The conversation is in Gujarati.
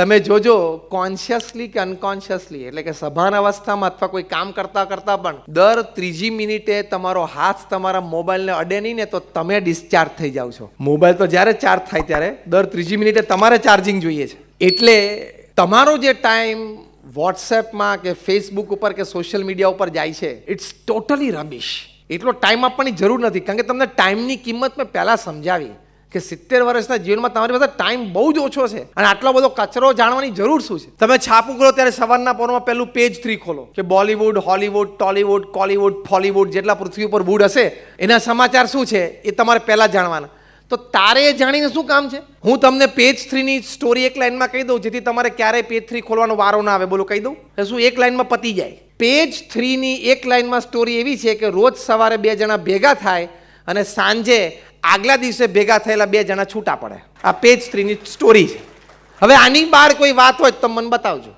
તમે જોજો કોન્શિયસલી કે અનકોન્શિયસલી એટલે કે સભાન અવસ્થામાં અથવા કોઈ કામ કરતા કરતા પણ, દર ત્રીજી મિનિટે તમારો હાથ તમારા મોબાઈલને અડે નહીં ને તો તમે ડિસ્ચાર્જ થઈ જાઓ છો. મોબાઈલ તો જ્યારે ચાર્જ થાય ત્યારે, દર ત્રીજી મિનિટે તમારે ચાર્જિંગ જોઈએ છે. એટલે તમારો જે ટાઈમ વોટ્સએપમાં કે ફેસબુક ઉપર કે સોશિયલ મીડિયા ઉપર જાય છે ઇટ્સ ટોટલી રબિશ એટલો ટાઈમ આપવાની જરૂર નથી, કારણ કે તમને ટાઈમની કિંમત મેં પહેલાં સમજાવી. કે સિત્તેર વર્ષના જીવનમાં તમારી પાસે ટાઈમ બહુ જ ઓછો છે. અને આટલો બધો કચરો જાણવાની જરૂર શું છે? તમે છાપું કરો ત્યારે સવારના પોરમાં પહેલું પેજ થ્રી ખોલો. કે બોલિવૂડ, હોલીવુડ, ટોલીવુડ, કોલીવુડ, ફોલીવુડ જેટલા પૃથ્વી ઉપર વુડ હશે, એના સમાચાર શું છે એ તમારે પહેલાં જાણવાના. તો તારે એ જાણીને શું કામ છે? હું તમને પેજ થ્રીની સ્ટોરી એક લાઈનમાં કહી દઉં, જેથી તમારે ક્યારેય પેજ થ્રી ખોલવાનો વારો ના આવે. બોલો, કહી દઉં. એ શું, એક લાઈનમાં પતી જાય. પેજ થ્રીની એક લાઈનમાં સ્ટોરી એવી છે કે રોજ સવારે બે જણા ભેગા થાય અને સાંજે આગલા દિવસે ભેગા થયેલા બે જણા છૂટા પડે. આ પેજ થ્રીની સ્ટોરી છે. હવે આની બહાર કોઈ વાત હોય તો મને બતાવજો.